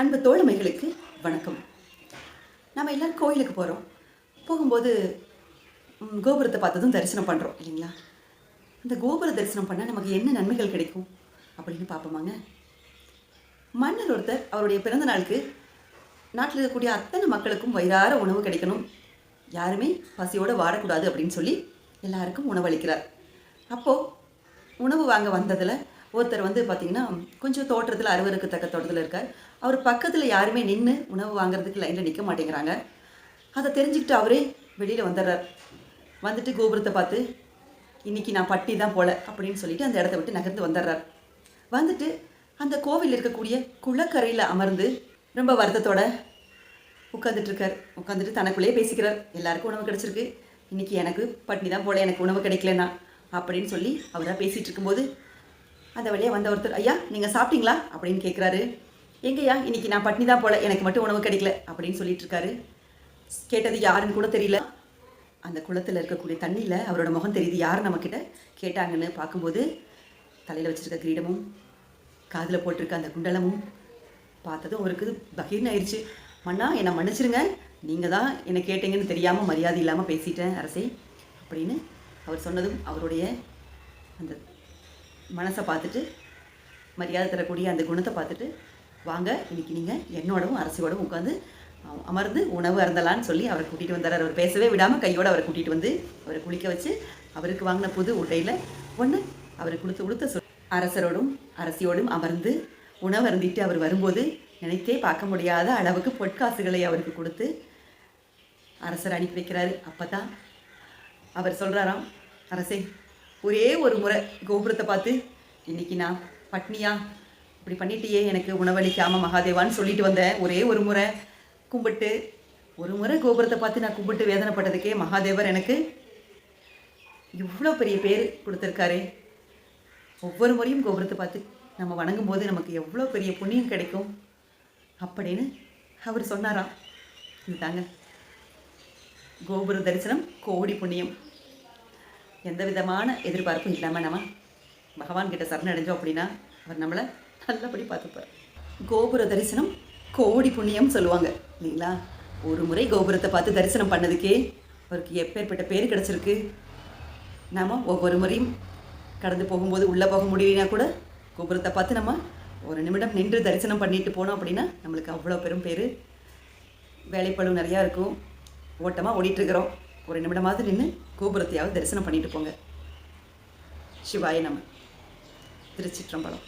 அன்பு தோழமைகளுக்கு வணக்கம். நம்ம எல்லோரும் கோயிலுக்கு போகிறோம் போகும்போது கோபுரத்தை பார்த்ததும் தரிசனம் பண்ணுறோம் இல்லைங்களா? இந்த கோபுர தரிசனம் பண்ணால் நமக்கு என்ன நன்மைகள் கிடைக்கும் அப்படின்னு பார்ப்போமாங்க. மன்னர் ஒருத்தர் அவருடைய பிறந்த நாளுக்கு நாட்டில் இருக்கக்கூடிய அத்தனை மக்களுக்கும் வயிறார உணவு கிடைக்கணும். யாருமே பசியோடு வாடக்கூடாது அப்படின்னு சொல்லி எல்லாருக்கும் உணவளிக்கிறார். அப்போது உணவு வாங்க வந்ததில் ஒருத்தர் வந்து பார்த்திங்கன்னா கொஞ்சம் தோற்றத்தில் அருவருக்கத்தக்க தோட்டத்தில் இருக்கார். அவர் பக்கத்தில் யாருமே நின்று உணவு வாங்குறதுக்கு லைனில் நிற்க மாட்டேங்கிறாங்க. அதை தெரிஞ்சுக்கிட்டு அவரே வெளியில் வந்துடுறார். வந்துட்டு கோபுரத்தை பார்த்து இன்னைக்கு நான் பட்டி தான் போல அப்படின்னு சொல்லிட்டு அந்த இடத்த விட்டு நகர்ந்து வந்துடுறார். வந்துட்டு அந்த கோவில் இருக்கக்கூடிய குளக்கரையில் அமர்ந்து ரொம்ப வருத்தத்தோட உட்காந்துட்ருக்கார் உட்காந்துட்டு தனக்குள்ளேயே பேசிக்கிறார். எல்லாருக்கும் உணவு கிடச்சிருக்கு. இன்றைக்கி எனக்கு பட்னி தான் போல எனக்கு உணவு கிடைக்கலன்னா அப்படின்னு சொல்லி அவராக பேசிகிட்டு இருக்கும்போது அந்த வழியாக வந்த ஒருத்தர் ஐயா நீங்கள் சாப்பிட்டீங்களா? அப்படின்னு கேட்குறாரு எங்கய்யா இன்னைக்கு நான் பட்னி தான் போல எனக்கு மட்டும் உணவு கிடைக்கல அப்படின்னு சொல்லிட்டு இருக்காரு. கேட்டது யாருன்னு கூட தெரியல. அந்த குளத்தில் இருக்கக்கூடிய தண்ணியில் அவரோட முகம் தெரியுது யார் நம்மக்கிட்ட கேட்டாங்கன்னு பார்க்கும்போது தலையில் வச்சுருக்க கிரீடமும் காதில் போட்டிருக்க அந்த குண்டலமும் பார்த்ததும் அவருக்கு பகீர்னு ஆயிடுச்சு மண்ணா என்னை மன்னிச்சிருங்க. நீங்கள் தான் என்னை கேட்டீங்கன்னு தெரியாமல் மரியாதை இல்லாமல் பேசிட்டேன் அரசே அப்படின்னு அவர் சொன்னதும் அவருடைய அந்த மனசை பார்த்துட்டு மரியாதை தரக்கூடிய அந்த குணத்தை பார்த்துட்டு வாங்க இன்றைக்கி நீங்கள் என்னோடவும் அரசியோடவும் உட்காந்து அமர்ந்து உணவு அருந்தலான்னு சொல்லி அவரை கூட்டிகிட்டு வந்தார். அவர் பேசவே விடாமல் கையோடு அவரை கூட்டிகிட்டு வந்து அவரை குளிக்க வச்சு அவருக்கு வாங்கின புது உடையில் ஒன்று அவர் கொடுத்து கொடுத்த சொல் அரசரோடும் அரசியோடும் அமர்ந்து உணவு அருந்திட்டு அவர் வரும்போது நினைத்தே பார்க்க முடியாத அளவுக்கு பொற்காசுகளை அவருக்கு கொடுத்து அரசர் அனுப்பி வைக்கிறாரு. அப்போ தான் அவர் சொல்கிறாராம் அரசே ஒரே ஒரு முறை கோபுரத்தை பார்த்து இன்னைக்கு நான் பட்னியா? இப்படி பண்ணிட்டியே எனக்கு உணவளிக்காம மகாதேவான்னு சொல்லிட்டு வந்தேன். ஒரே ஒரு முறை. கும்பிட்டு ஒரு முறை கோபுரத்தை பார்த்து நான் கும்பிட்டு வேதனைப்பட்டதுக்கே மகாதேவர் எனக்கு இவ்வளோ பெரிய பேர் கொடுத்துருக்காரு. ஒவ்வொரு முறையும் கோபுரத்தை பார்த்து நம்ம வணங்கும் போது நமக்கு எவ்வளோ பெரிய புண்ணியம் கிடைக்கும்? அப்படின்னு அவர் சொன்னாராம். இதுதாங்க கோபுர தரிசனம் கோடி புண்ணியம். எந்த விதமான எதிர்பார்ப்பும் இல்லாமல் நம்ம பகவான் கிட்ட சரணடைஞ்சோம் அப்படின்னா அவர் நம்மளை நல்லபடி பார்த்துப்பார். கோபுர தரிசனம் கோடி புண்ணியம் சொல்லுவாங்க. இல்லைங்களா? ஒரு முறை கோபுரத்தை பார்த்து தரிசனம் பண்ணதுக்கே அவருக்கு எப்பேற்பட்ட பேர் கிடச்சிருக்கு. நாம் ஒவ்வொரு முறையும் கடந்து போகும்போது உள்ளே போக முடியலனா கூட கோபுரத்தை பார்த்து நம்ம ஒரு நிமிடம் நின்று தரிசனம் பண்ணிட்டு போனோம் அப்படின்னா நம்மளுக்கு அவ்வளோ பெரும் பேர். வேலைப்பளு நிறையா இருக்கும். ஓட்டமாக ஓடிட்டுருக்குறோம் ஒரு நிமிடமாவது நின்று கோபுரத்தையாவது தரிசனம் பண்ணிட்டு போங்க. சிவாய நம்ம திருச்சிற்றம்பலம்.